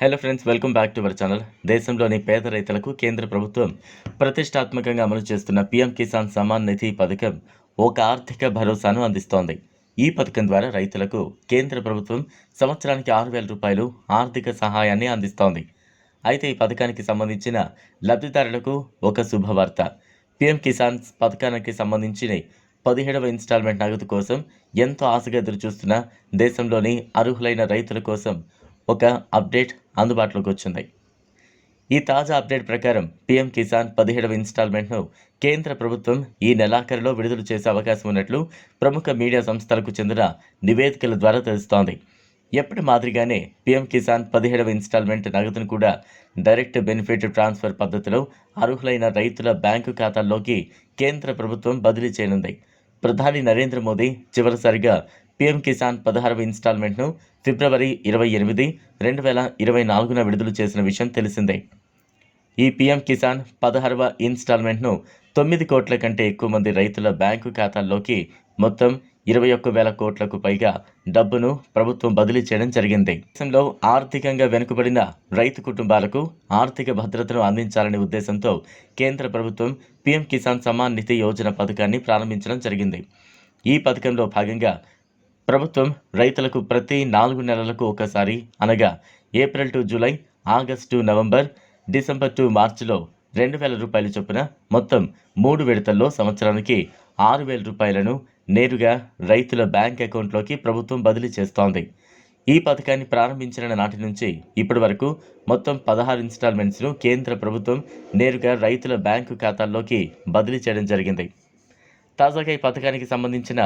Hello friends welcome back to our channel దేశంలోని పేద రైతులకు కేంద్ర ప్రభుత్వం ప్రతిష్టాత్మకంగా అమలు చేస్తున్న పీఎం కిసాన్ సమాన్ నిధి పథకం ఒక ఆర్థిక భరోసాను అందిస్తోంది. ఈ పథకం ద్వారా రైతులకు కేంద్ర ప్రభుత్వం సంవత్సరానికి ఆరు వేల రూపాయలు ఆర్థిక సహాయాన్ని అందిస్తోంది. అయితే ఈ పథకానికి సంబంధించిన లబ్ధిదారులకు ఒక శుభవార్త. పీఎం కిసాన్ పథకానికి సంబంధించిన పదిహేడవ ఇన్స్టాల్మెంట్ నగదు కోసం ఎంతో ఆశగా ఎదురుచూస్తున్న దేశంలోని అర్హులైన రైతుల కోసం ఒక అప్డేట్ అందుబాటులోకి వచ్చింది ఈ తాజా అప్డేట్ ప్రకారం పీఎం కిసాన్ పదిహేడవ ఇన్స్టాల్మెంట్ను కేంద్ర ప్రభుత్వం ఈ నెలాఖరులో విడుదల చేసే అవకాశం ఉన్నట్లు ప్రముఖ మీడియా సంస్థలకు చెందిన నివేదికల ద్వారా తెలుస్తోంది. ఎప్పటి మాదిరిగానే పీఎం కిసాన్ పదిహేడవ ఇన్స్టాల్మెంట్ నగదును కూడా డైరెక్ట్ బెనిఫిట్ ట్రాన్స్ఫర్ పద్ధతిలో అర్హులైన రైతుల బ్యాంకు ఖాతాల్లోకి కేంద్ర ప్రభుత్వం బదిలీ చేయనుంది. ప్రధాని నరేంద్ర మోదీ చివరిసారిగా పీఎం కిసాన్ పదహారవ ఇన్స్టాల్మెంట్ను ఫిబ్రవరి ఇరవై ఎనిమిది రెండు వేల ఇరవై నాలుగున విడుదల చేసిన విషయం తెలిసిందే. ఈ పీఎం కిసాన్ పదహారవ ఇన్స్టాల్మెంట్ను తొమ్మిది కోట్ల కంటే ఎక్కువ మంది రైతుల బ్యాంకు ఖాతాల్లోకి మొత్తం ఇరవై ఒక్క వేల కోట్లకు పైగా డబ్బును ప్రభుత్వం బదిలీ చేయడం జరిగింది. దేశంలో ఆర్థికంగా వెనుకబడిన రైతు కుటుంబాలకు ఆర్థిక భద్రతను అందించాలనే ఉద్దేశంతో కేంద్ర ప్రభుత్వం పీఎం కిసాన్ సమాన్ నిధి యోజన పథకాన్ని ప్రారంభించడం జరిగింది. ఈ పథకంలో భాగంగా ప్రభుత్వం రైతులకు ప్రతి నాలుగు నెలలకు ఒకసారి అనగా April to July August November December to మార్చిలో రెండు వేల రూపాయల చొప్పున మొత్తం మూడు విడతల్లో సంవత్సరానికి ఆరు వేల రూపాయలను నేరుగా రైతుల బ్యాంక్ అకౌంట్లోకి ప్రభుత్వం బదిలీ చేస్తోంది. ఈ పథకాన్ని ప్రారంభించిన నాటి నుంచి ఇప్పటి వరకు మొత్తం పదహారు ఇన్స్టాల్మెంట్స్ను కేంద్ర ప్రభుత్వం నేరుగా రైతుల బ్యాంకు ఖాతాల్లోకి బదిలీ చేయడం జరిగింది. తాజాగా ఈ పథకానికి సంబంధించిన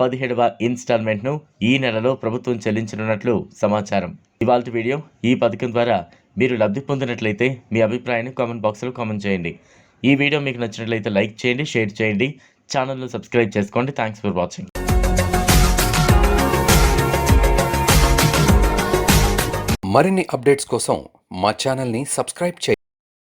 పదిహేడవ ఇన్స్టాల్మెంట్ను ఈ నెలలో ప్రభుత్వం చెల్లించనున్నట్లు సమాచారం. ఇవాళ వీడియో ఈ పథకం ద్వారా మీరు లబ్ధి పొందినట్లయితే మీ అభిప్రాయాన్ని కామెంట్ బాక్స్లో కామెంట్ చేయండి. ఈ వీడియో మీకు నచ్చినట్లయితే లైక్ చేయండి షేర్ చేయండి ఛానల్ను సబ్స్క్రైబ్ చేసుకోండి. Thanks for watching. మరిన్ని అప్డేట్స్ కోసం మా ఛానల్ని సబ్స్క్రైబ్ చేయండి.